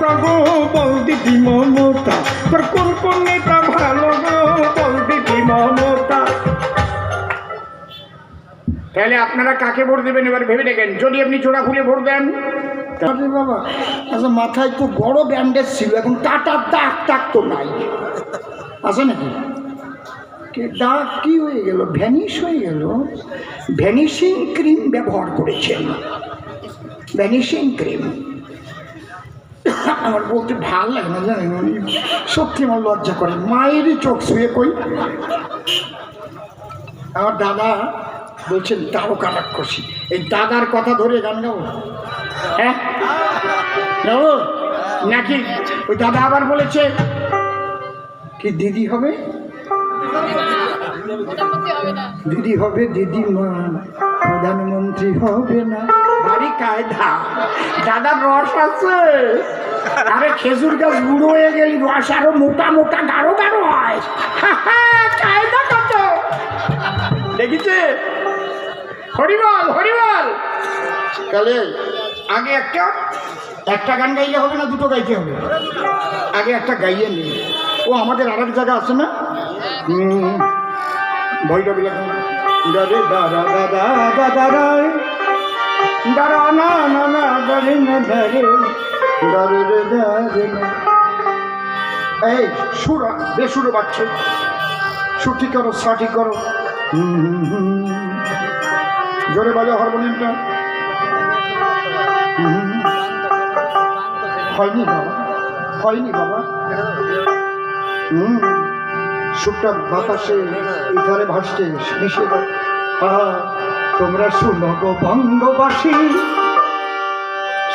মমতা গো বল দিদি মমতা? তোর কোন কোন নেতা ভালো গো বল দিদি মমতা? তাহলে আপনারা কাকে ভোট দেবেন এবার ভেবে দেখেন? যদি আপনি চোরা খুলে ভোট দেন। বাবা আচ্ছা মাথায় তো বড় ব্যান্ডেজ ছিল, এখন টাটার দাগ টাক তো নাই। আছে নাকি? দাগ কি হয়ে গেল? ভ্যানিশ হয়ে গেল। ভ্যানিশিং ক্রিম ব্যবহার করেছেন। ভ্যানিশিং ক্রিম আমার বলতে ভালো লাগে না জানেন উনি সত্যি আমার লজ্জা করে। মায়েরই চোখ শুয়ে কই আমার দাদা বলছেন তারকা রাক্ষসী এই দাদার কথা ধরে গান গাবো হ্যাঁ? নাকি? ওই দাদা আবার বলেছে কি দিদি হবে? দিদি হবে দিদি মা প্রধানমন্ত্রী হবে না। কায়দা। দাদার রস আছে। আরে খেজুর গাছ বুড়ো হয়ে গেলি রস আরও মোটা মোটা গাঢ় গাঢ় হয়। কায়দা কত? দেখেছে? হরিবল হরিবল তাহলে আগে একটা একটা গান গাইলে হবে না দুটো গাইতে হবে? আগে একটা গাইয়ে নি। ও আমাদের আর এক জায়গা আছে না? ভৈরবী দারে দাদা দাদা দাদা না এই ছুটি করো সাটি করো। জোরে বাজা হারমোনিয়ামটা। হয়নি বাবা হয়নি বাবা। হুম, সুরটা বাতাসে ইথারে ভাসছে, মিশে তোমরা শুনো গো বঙ্গবাসী।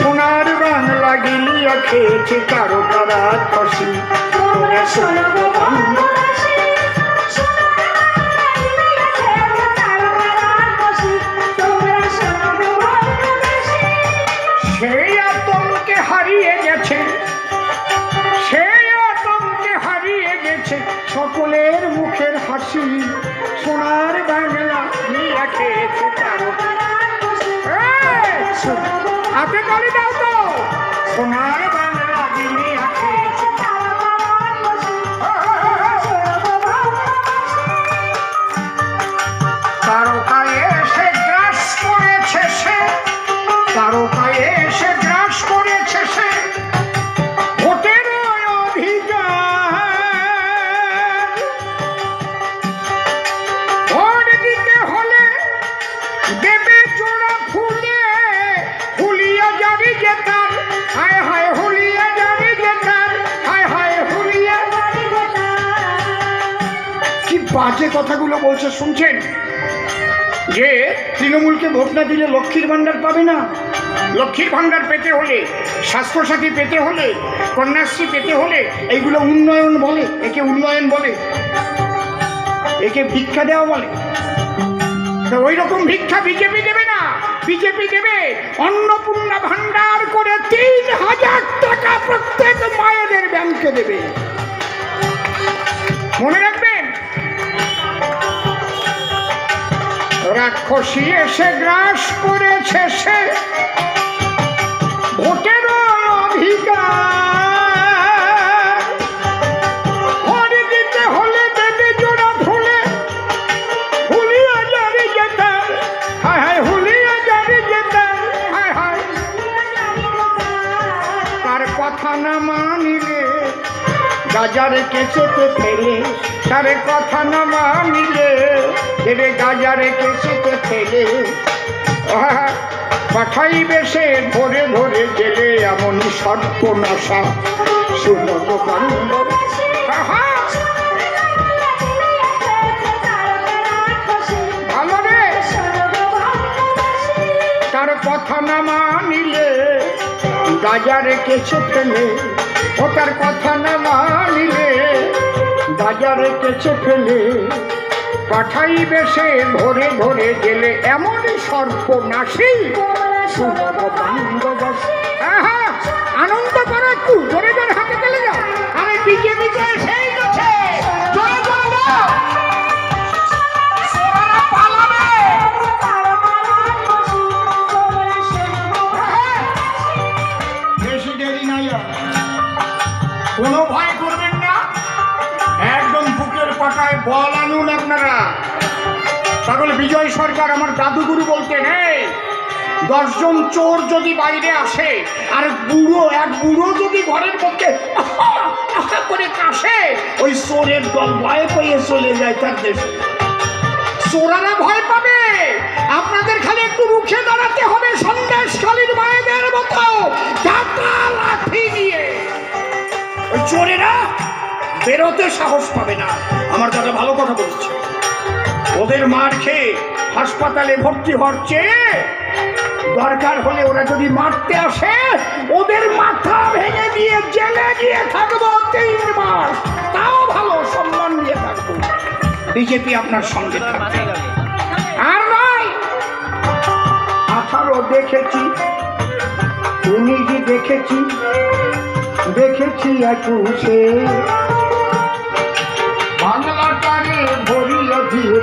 সোনার বাংলা গিলিয়া খেয়েছে কারও কারা খসি শোনো সেই আতঙ্কে হারিয়ে গেছে। সেই আতঙ্কে হারিয়ে গেছে সকলের মুখের হাসি। সোনার বাংলা নিয়ে খেয়েছে তারো হাতে তালি দাও তো বাজে কথাগুলো বলছে, শুনছেন? যে তৃণমূলকে ভোট না দিলে লক্ষ্মীর ভাণ্ডার পাবে না। লক্ষ্মীর ভাণ্ডার পেতে হলে, স্বাস্থ্যসাথী পেতে হলে, কন্যাশ্রী পেতে হলে, এইগুলো উন্নয়ন বলে, একে উন্নয়ন বলে, একে ভিক্ষা দেওয়া বলে। ওই রকম ভিক্ষা বিজেপি দেবে না। বিজেপি দেবে অন্নপূর্ণা ভাণ্ডার করে তিন হাজার টাকা প্রত্যেক মায়েদের ব্যাংকে দেবে। মনে রাখবেন রাক্ষসী এসে গ্রাস করেছে সে। ভোটের অধিকার। দিতে হলে দেবে জোড়া ফুলে হুলিয়া হায় হায়, হুলিয়া জারি হায় হায়। তার কথা না মানিলে গাজারে কেসেতে ফেলে। তার কথা না মানিলে দেবে গাজারে কেসেতে ফেলে আহা, পাঠাইবে সে ধরে ধরে গেলে এমন সর্বনাশা শুনো রে। তার কথা না মানিলে গাজা রেখেছে ফেলে ও তার কথা না মানিলে গাজা রেখেছে ফেলে পাঠাইবে সে ধরে ভরে গেলে এমনই সর্বনাশী আহা, আনন্দ করা একটু জোরে জোরে হাতে চলে যাও আমি বিজেপি সেই তাহলে বিজয় সরকার আমার দাদুগুরু বলতেন এই দশজন চোর যদি বাইরে আসে, আর বুড়ো, এক বুড়ো যদি ঘরের আহা করে কাশে, ওই চোরের দল ভয় পেয়ে চলে যায় তার দেশে। চোরারা ভয় পাবে। আপনাদের খালি একটু রুখে দাঁড়াতে হবে সন্দেশখালীর মায়েদের মতো। লাঠি নিয়ে ওই চোরেরা বেরোতে সাহস পাবে না। আমার দাদা ভালো কথা বলছে। ওদের মার খেয়ে হাসপাতালে ভর্তি হচ্ছে দরকার হলে ওরা যদি মারতে আসে, ওদের মাথা ভেঙে দিয়ে জেলে গিয়ে থাকব তিন মাস। তাও ভালো সম্মান নিয়ে থাকব। বিজেপি আপনার সঙ্গে থাকবে। আর নয়, আঠারো দেখেছি উনিশই দেখেছি দেখেছি একুশে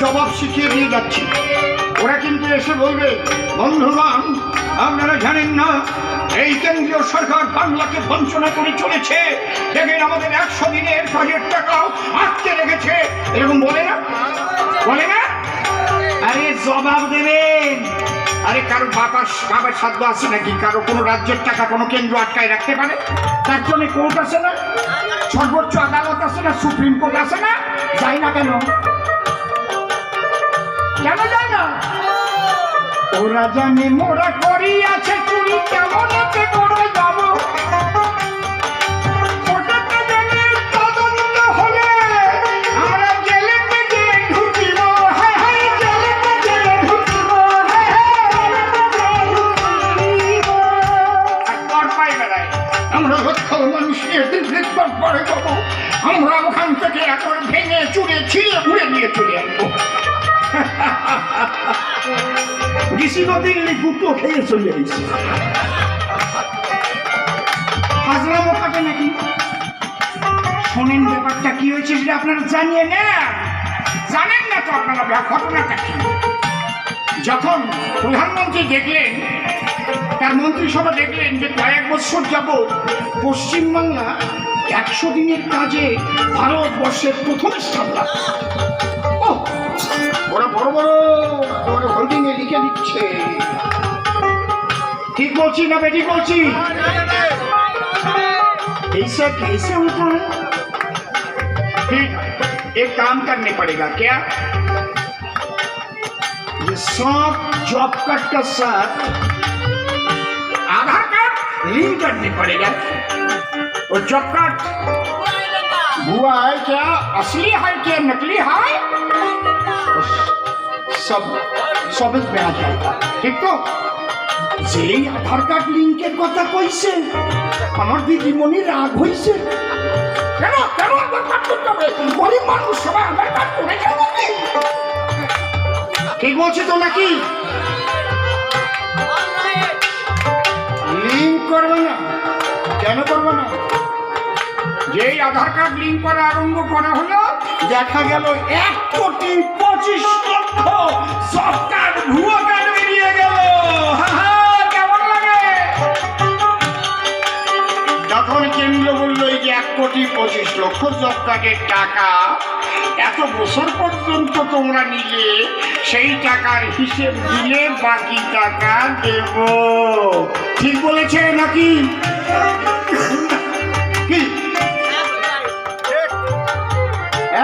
জবাব শিখিয়ে দিয়ে যাচ্ছি। ওরা কিন্তু এসে বলবে, বন্ধুগণ, আপনারা জানেন না, এই কেন্দ্রীয় সরকার বাংলাকে বঞ্চনা করে চলেছে। দেখেন আমাদের একশো দিনের কাজের টাকাও আটকে রেখেছে। এরকম বলে না? বলে না? আরে জবাব দেবেন। আরে কারও বাবার বাবার সাধ্য আছে নাকি? কারও কোনো রাজ্যের টাকা কোনো কেন্দ্র আটকায় রাখতে পারে? তার জন্য কোর্ট আছে না? সর্বোচ্চ আদালত আছে না? সুপ্রিম কোর্ট আছে না? যাই না কেন? কেন ওরা জানে মোরা করি আছে চুরি কেমন এতে করে যাব আমরা জেলেতে গিয়ে ঢুকিব? হায় হায় জেলেতে গিয়ে ঢুকিব? হায় হায় আর কর পাই বেড়ায় আমরা লক্ষ মানুষ পরে যাব। আমরা ওখান থেকে এখন ভেঙে চুরে দিল্লি গুটো খেয়ে চলে এসেছে হাজরা মোকাটে নাকি? শোনেন ব্যাপারটা কি হয়েছে সেটা আপনারা জানিয়ে না জানেন না তো আপনারা ঘটনাটা কি? যখন প্রধানমন্ত্রী দেখলেন, তার মন্ত্রিসভা দেখলেন যে কয়েক বছর যাব পশ্চিমবাংলা একশো দিনের কাজে ভারতবর্ষের প্রথম স্থান লিখে দিচ্ছে ঠিক বলছি না বেটি বলছি ऐसा कैसे होता है फिर एक काम करने पड़ेगा क्या ये सब जॉब कार्ड का साथ आधार कार्ड लिंक करने पड़ेगा और जॉब कार्ड हुआ है क्या असली है क्या नकली है सब সবে বেড়াতে। ঠিক তো? যেই আধার কার্ড লিঙ্কের কথা কইছে, আমার দিদিমণি রাগ হইছে। কেন? কেন করতে হবে? গরিব মানুষ সবাই আধার কার্ড করে ঠিক বলছি তো নাকি? লিঙ্ক করবে না। কেন করবে না? যেই আধার কার্ড লিঙ্ক করা আরম্ভ করা হলো, দেখা গেল এক কোটি পঁচিশ লক্ষ ভুয়ো কার্ড বেরিয়ে গেল। কেন্দ্র বলল এই যে এক কোটি পঁচিশ লক্ষ জব কার্ডের টাকা, এত বছর পর্যন্ত তোমরা নিলে সেই টাকার হিসেব দিলে বাকি টাকা দেব। ঠিক বলেছে নাকি?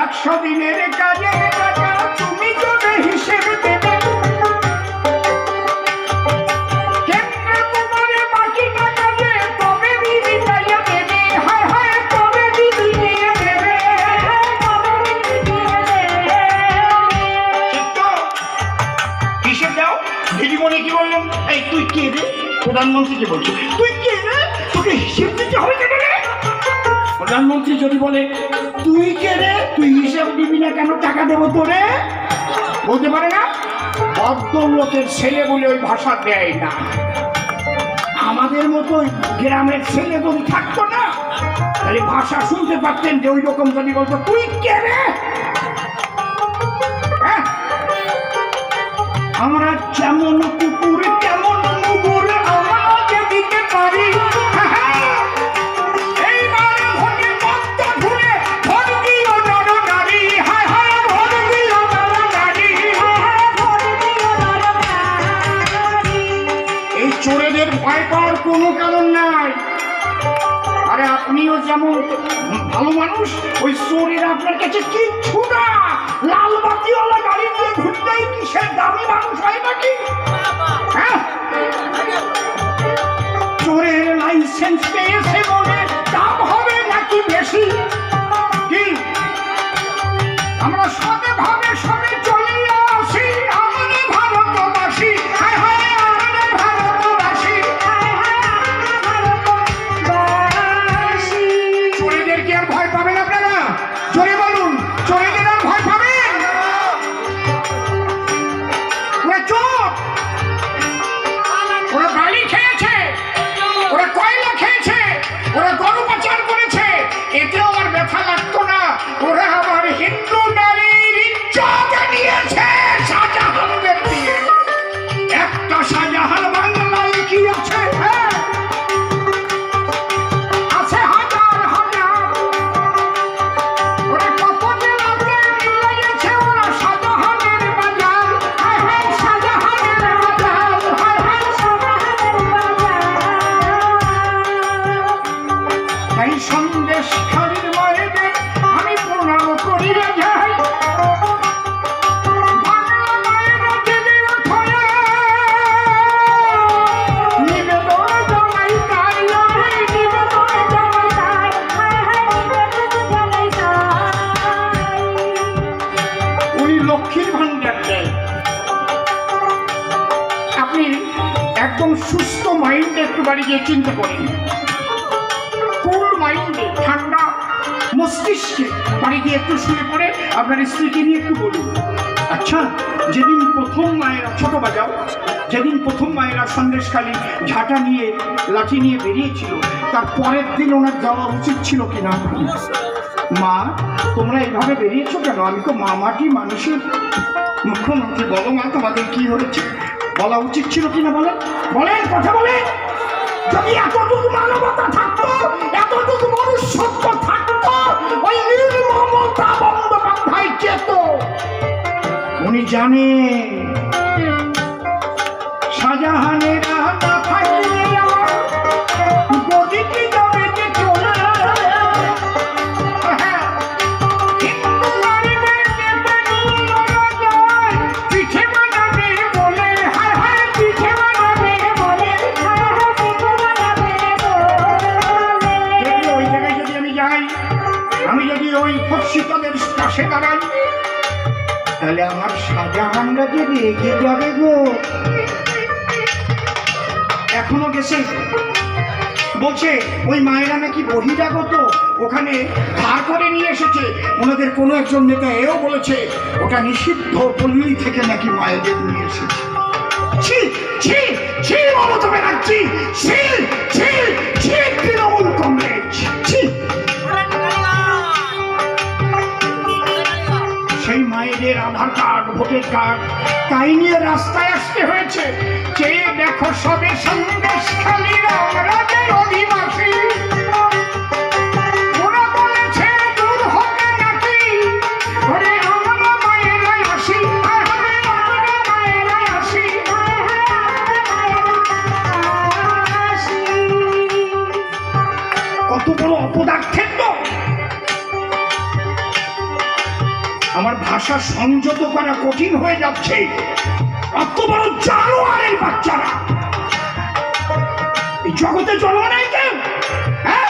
একশো দিনের কাজে প্রধানমন্ত্রীকে বলছো, তুই কে রে? তোকে হিসেব দিতে হবে কেন রে? প্রধানমন্ত্রী যদি বলে, তুই কে রে? তুই হিসেব দিবি না কেন টাকা দেবো তোরে? বলতে পারে না? ভদ্রলোকের ছেলে বলে ওই ভাষা দেয় না। আমাদের মতো গ্রামের ছেলে যদি থাকতো না, তাহলে ভাষা শুনতে পারতেন যে ওই রকম যদি বলতো, তুই কে রে? হ্যাঁ? আমরা যেমন কুকুর কেমন যেমন ভালো মানুষ ওই চোরের আপনার কাছে কিচ্ছু না। লাল বাতিওয়ালা গাড়ি নিয়ে ঘুরতেই কিসের দামি মানুষ হয় নাকি? হ্যাঁ? চোরের লাইসেন্স পেয়েছে। একদম সুস্থ মাইন্ডে একটু বাড়ি গিয়ে চিন্তা করেন কুল মাইন্ডে ঠান্ডা মস্তিষ্কে বাড়ি গিয়ে একটু শুয়ে পড়ে, আপনার স্ত্রীকে নিয়ে একটু বলুন আচ্ছা যেদিন প্রথম মায়েরা, ছোট বাজাও, যেদিন প্রথম মায়েরা সন্দেশখালী ঝাঁটা নিয়ে, লাঠি নিয়ে বেরিয়েছিল, তার পরের দিন ওনার যাওয়া উচিত ছিল কিনা? মা, তোমরা এইভাবে বেরিয়েছো কেন? আমি তো মা মাটি মানুষের মুখ্যমন্ত্রী, বলো মা, তোমাদের কি হয়েছে? বলা উচিত ছিল কিনা বলেন বলেন কথা বলে। যদি এতটুকু মানবতা থাকতো, এতটুকু মনুষ্যত্ব থাকতো, ওই নীল মমতা বন্দ্যোপাধ্যায় যেত উনি জানে। শাহজাহানের না থাকলে আমার। রেগে যাবে গো? এখনও গেছে। বলছে, ওই মায়েরা নাকি বহিরাগত ওখানে ধার করে নিয়ে এসেছে। ওনাদের কোনো একজন নেতা এও বলেছে, ওটা নিষিদ্ধ পল্লী থেকে নাকি মায়েদের নিয়ে এসেছে। তৃণমূল কংগ্রেস। মায়েদের আধার কার্ড, ভোটের কার্ড, তাই নিয়ে রাস্তায় আসতে হয়েছে। চেয়ে দেখো সবে সন্দেশ খালি অধিবাসী। ভাষা সংযত করা কঠিন হয়ে যাচ্ছে। অত বড় জানোয়ারের বাচ্চারা। এই জগতে জন্ম নেই কেউ? হ্যাঁ?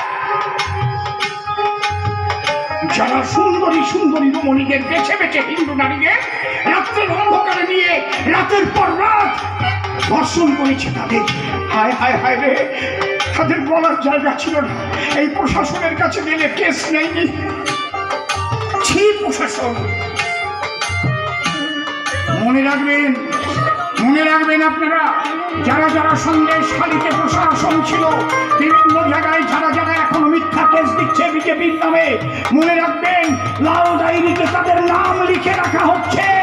যারা সুন্দরী সুন্দরী রমণীদের বেছে বেছে হিন্দু নারীদের রাত্রের অন্ধকারে নিয়ে রাতের পর রাত ধর্ষণ করেছে তাদের। হায় হায় হায় রে, তাদের বলার জায়গা ছিল না। এই প্রশাসনের কাছে গেলে কেস নেয়নি প্রশাসন। মনে রাখবেন মনে রাখবেন আপনারা, যারা যারা সন্দেশ খালিতে প্রশাসন ছিল, বিভিন্ন জায়গায় যারা যারা এখন মিথ্যা কেস দিচ্ছে বিজেপির নামে, মনে রাখবেন, লাল ডায়েরিতে তাদের নাম লিখে রাখা হচ্ছে।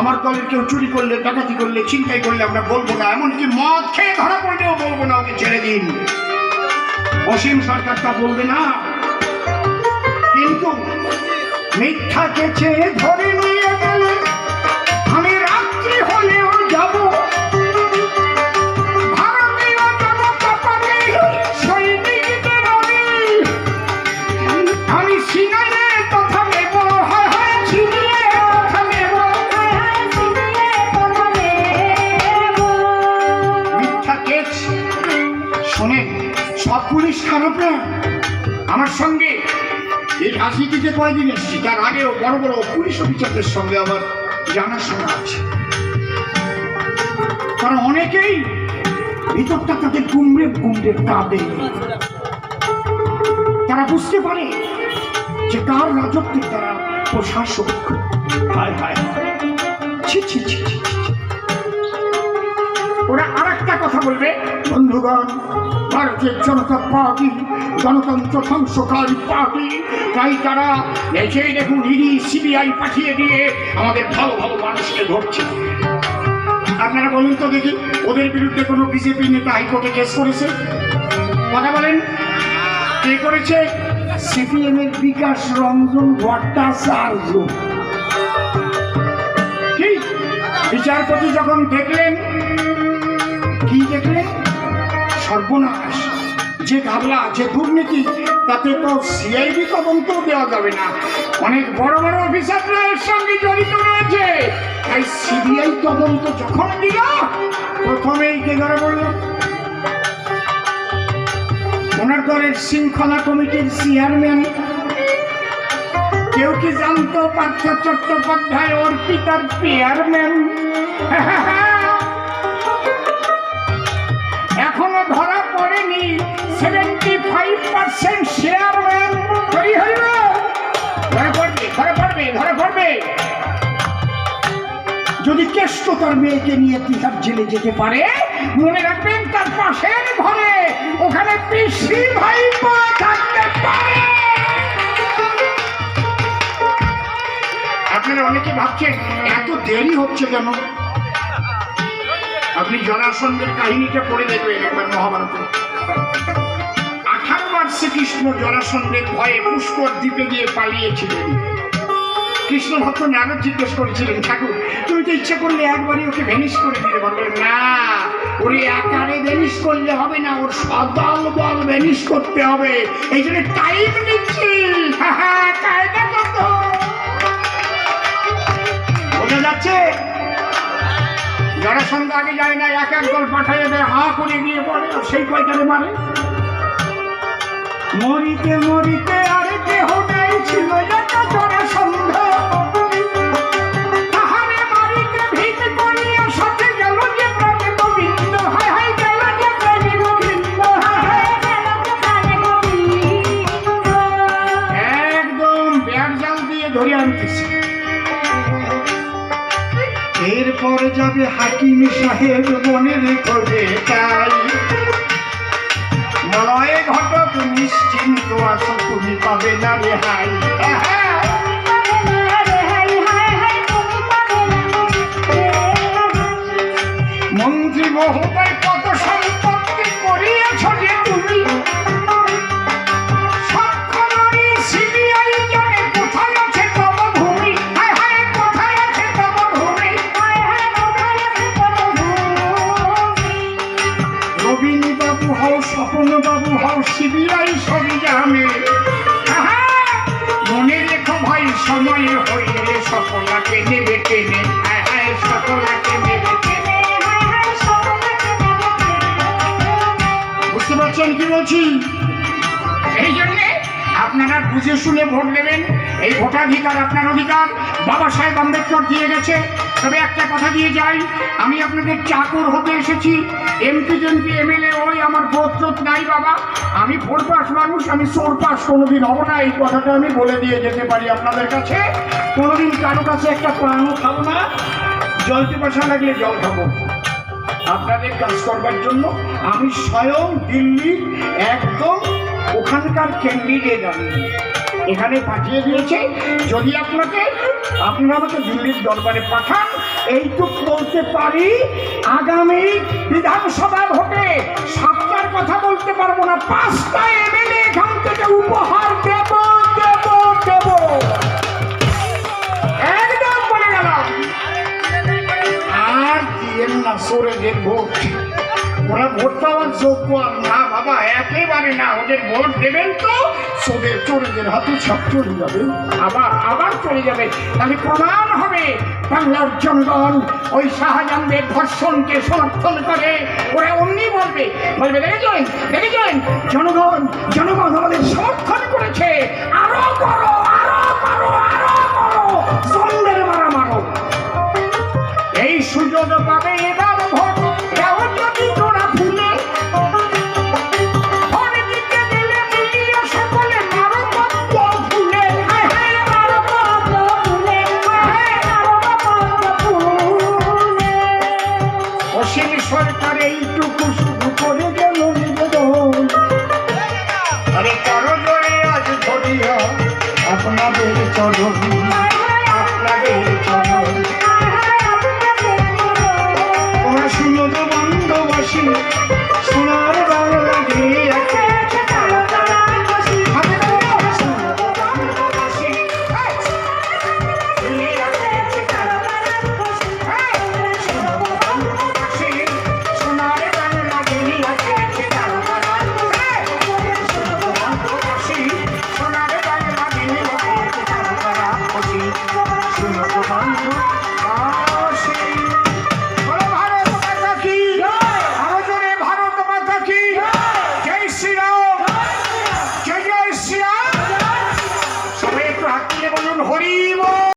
আমার দলের কেউ চুরি করলে, ডাকাতি করলে চিন্তাই করলে আমরা বলব না, এমনকি মদ খেয়ে ধরা পড়লেও বলব না, ওকে ছেড়ে দিন। অসীম সরকার তা বলবে না। কিন্তু মিথ্যাকে চেয়ে ধরে নিয়ে পুলিশ আমার সঙ্গে এই রাজনীতিতে কয়েকদিন এসেছি তার আগেও বড় বড় পুলিশ অফিসারদের সঙ্গে আমার জানাশোনা আছে। কারণ অনেকেই ভিতরটা তাদের কুমড়ে কুমড়ে কাঁদে। তারা বুঝতে পারে যে কার রাজত্বে তারা প্রশাসক ছি, ছি। ওরা আর একটা কথা বলবে। বন্ধুগণ ভারতীয় জনতা পার্টি গণতন্ত্র ধ্বংসকারী পার্টি। তাই তারা দেশেই দেখুন ইডি সিবিআই পাঠিয়ে দিয়ে আমাদের ভালো ভালো মানুষকে ধরছে। আপনারা বলুন তো দেখি ওদের বিরুদ্ধে কোনো বিজেপি নেতা হাইকোর্টে কেস করেছে? কথা বলেন। কে করেছে? সিপিএম এর বিকাশ রঞ্জন ভট্টাচার্য। কি? বিচারপতি যখন দেখলেন কি দেখলেন? সর্বনাশ। যে ঘাবলা, যে দুর্নীতি, তাতে তো সিআইডি তদন্ত দেওয়া যাবে না। অনেক বড় বড় অফিসাররা এর সঙ্গে জড়িত রয়েছে। তাই সিবিআই তদন্ত যখন দিল, প্রথমেই কে ধরা পড়ল? ওনার দলের শৃঙ্খলা কমিটির চেয়ারম্যান। কেউ কি জানতো পার্থ চট্টোপাধ্যায় অর্পিতার পিতার চেয়ারম্যান পড়বে যদি কেষ্ট তার মেয়েকে নিয়ে তিহার জেলে যেতে পারে, মনে রাখবেন তার পাশের ঘরে ওখানে পিসি ভাই থাকতে পারে। আপনারা অনেকে ভাবছেন, এত দেরি হচ্ছে কেন? আপনি জরাসন্ধের কাহিনীটা পড়ে দেখবেন একবার মহাভারতে। আঠারো বার শ্রীকৃষ্ণ জরাসন্ধের ভয়ে পুষ্কর দ্বীপে গিয়ে পালিয়েছিলেন। কৃষ্ণ ভক্ত নারদ জিজ্ঞেস করেছিলেন, ঠাকুর, তুমি তো ইচ্ছা করলে একবারই ওকে ভেনিস করে দিতে পারবে না, ওরে আকারে ভেনিস করলে হবে না, ওর সদল বল ভেনিস করতে হবে। এই জন্য টাইম নিচ্ছি বোঝা যাচ্ছে? সঙ্গে আগে যায় না এক এক দল পাঠায় দেয়, হা করে গিয়ে পড়ে সেই কয়টারে মারে? মরিতে মরিতে আর কেহ নেই, ছিল এত জরা যাবে হাকিম সাহেব মনের রেখবে তাই। মলয়ে ঘটক নিশ্চিন্ত আসো তুমি পাবে না রেহাই। মন্ত্রী মহোদয় স্বপনবাবু হও সিবিআই সরঞ্জামে মনে রেখো ভাই, সময়ে হইলে সকলাকে নেবে টেনে। হায় হায়, সকলাকে নেবে বুঝতে পারছেন কি বলছি? এই জন্যে আপনারা বুঝে শুনে ভোট দেবেন এই ভোটাধিকার আপনার অধিকার। বাবা সাহেব আম্বেদকর দিয়ে গেছে। তবে একটা কথা দিয়ে যাই, আমি আপনাদের চাকর হতে এসেছি। এমপি টেমপি এমএলএ ওই আমার ভোট নাই বাবা। আমি ফোর পাস মানুষ, আমি সোর পাস কোনোদিন হব না, এই কথাটা আমি বলে দিয়ে যেতে পারি আপনাদের কাছে। কোনোদিন কারও কাছে একটা প্রাণও খাব না, জল পিপাসা লাগলে জল খাব। আপনাদের কাজ করবার জন্য আমি স্বয়ং দিল্লির একদম ওখানকার ক্যান্ডিডেট আমি। এখানে পাঠিয়ে দিয়েছে। যদি আপনাকে, আপনারা আমাকে দিল্লির দরবারে পাঠান এইটুক বলতে পারি, আগামী বিধানসভা ভোটে সাতটার কথা বলতে পারব না। পাঁচটা এমএলএ এখান থেকে উপহার দেব দেব দেব। একদম বলে গেলাম। আর দিয়েন না সরে যে ভোট। ওরা ভোট পাওয়ার যোগ্য আর না বাবা, একেবারে না। ওদের ভোট দেবেন তো সোদের চোরেদের হাতে সব চলে যাবে। আবার আবার চলে যাবে। তাহলে প্রমাণ হবে বাংলার জনগণ ওই শাহজাহানদের ধর্ষণকে সমর্থন করে। ওরা অমনি বলবে বলবে দেখেছেন দেখেছেন জনগণ জনগণ আমাদের সমর্থন করেছে। আরও করো আরও করো আরও করো।